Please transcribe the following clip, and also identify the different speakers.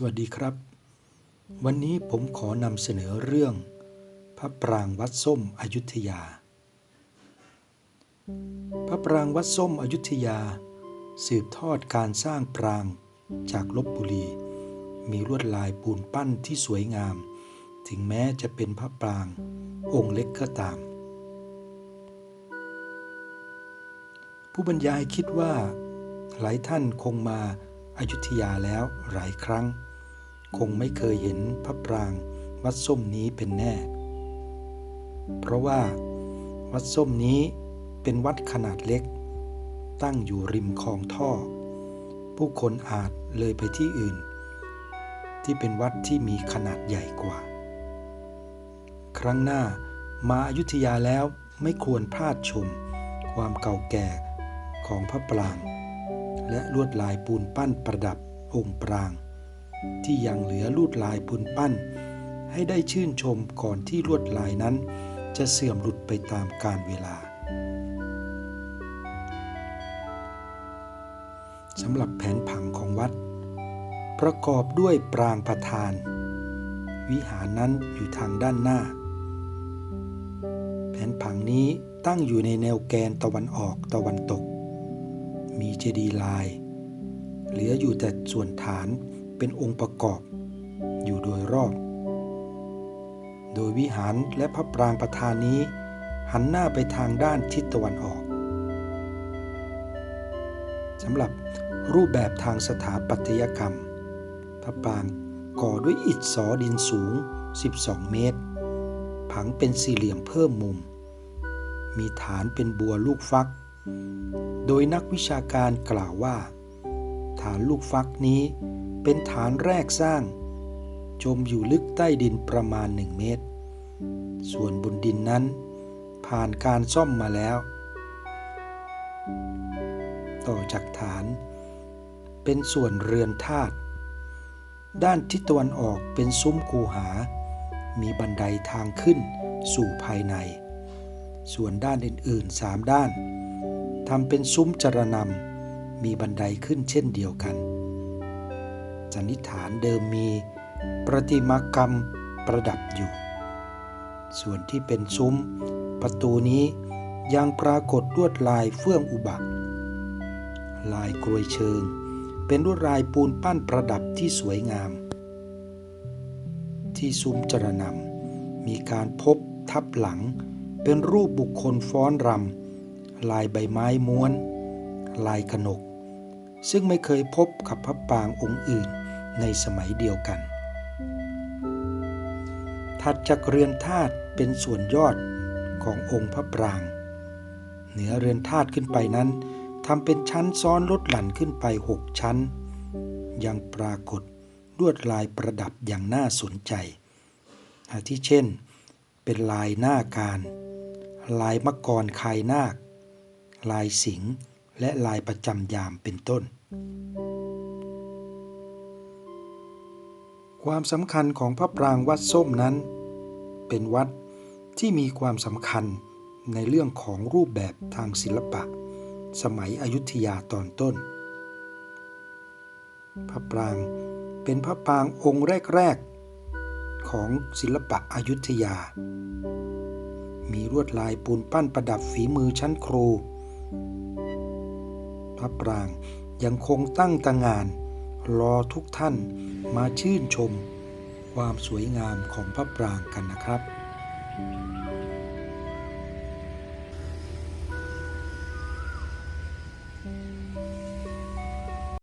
Speaker 1: สวัสดีครับ วันนี้ผมขอนำเสนอเรื่อง พระปรางวัดส้มอยุธยา พระปรางวัดส้มอยุธยา สืบทอดการสร้างปรางจากลบบุรี มีลวดลายปูนปั้นที่สวยงาม ถึงแม้จะเป็นพระปรางองค์เล็กก็ตาม ผู้บรรยายคิดว่าหลายท่านคงมาอายุทยาแล้วหลายครั้ง คงไม่เคยเห็นพระปรางวัดส้มนี้เป็นแน่ เพราะว่าวัดส้มนี้เป็นวัดขนาดเล็ก ตั้งอยู่ริมคลองท่อ ผู้คนอาจเลยไปที่อื่น ที่เป็นวัดที่มีขนาดใหญ่กว่า ครั้งหน้ามาอายุทยาแล้วไม่ควรพลาดชม ความเก่าแก่ของพระปราง และลวดลายปูนปั้นประดับองค์ปราง ที่ยังเหลือลวดลายปูนปั้น ให้ได้ชื่นชมก่อนที่ลวดลายนั้น จะเสื่อมหลุดไปตามกาลเวลาสำหรับแผนผังของวัด ประกอบด้วยปรางประธาน วิหารนั้นอยู่ทางด้านหน้า แผนผังนี้ตั้งอยู่ในแนวแกนตะวันออกตะวันตก มีเจดีย์ลาย เหลืออยู่แต่ส่วนฐาน เป็นองค์ประกอบ อยู่โดยรอบ โดยวิหารและพระปรางประธานนี้ หันหน้าไปทางด้านทิศตะวันออกสำหรับรูปแบบทางสถาปัตยกรรม พระปรางก่อด้วยอิฐสอดินสูง 12 เมตร ผังเป็นสี่เหลี่ยมเพิ่มมุม มีฐานเป็นบัวลูกฟัก โดยนักวิชาการกล่าวว่า ฐานลูกฟักนี้ เป็นฐานแรกสร้าง จมอยู่ลึกใต้ดินประมาณ 1 เมตร ส่วนบนดินนั้น ผ่านการซ่อมมาแล้ว ต่อจากฐาน เป็นส่วนเรือนธาตุด้านทิศตะวันออกเป็นซุ้มคูหา มีบันไดทางขึ้นสู่ภายใน ส่วนด้านอื่นๆสามด้านทำเป็นซุ้มจรนำมีบันไดขึ้นเช่นเดียวกัน สันนิษฐานเดิมมีประติมากรรมประดับอยู่ ส่วนที่เป็นซุ้ม ประตูนี้ยังปรากฏลวดลายเฟื่องอุบักลายกรวยเชิง เป็นลวดลายปูนปั้นประดับที่สวยงาม ที่ซุ้มจรนำมีการพบทับหลัง เป็นรูปบุคคลฟ้อนรำลายใบไม้ม้วน ลายขนก ซึ่งไม่เคยพบกับพระปางองค์อื่น ในสมัยเดียวกัน ถัดจากเรือนธาตุเป็นส่วนยอดขององค์พระปราง เหนือเรือนธาตุขึ้นไปนั้นทำเป็นชั้นซ้อนลดหลั่นขึ้นไปหกชั้น ยังปรากฏลวดลายประดับอย่างน่าสนใจ อาทิเช่น เป็นลายหน้าการ ลายมกรคายนาค ลายสิงและลายประจำยามเป็นต้น ความสำคัญของพระปรางวัดส้มนั้น เป็นวัดที่มีความสำคัญในเรื่องของรูปแบบทางศิลปะ สมัยอยุธยาตอนต้น พระปรางเป็นพระปรางองค์แรก ๆ ของศิลปะอยุธยา มีลวดลายปูนปั้นประดับฝีมือชั้นครู พระปรางยังคงตั้งตางาน รอทุกท่านมาชื่นชมความสวยงามของพระปรางกันนะครับ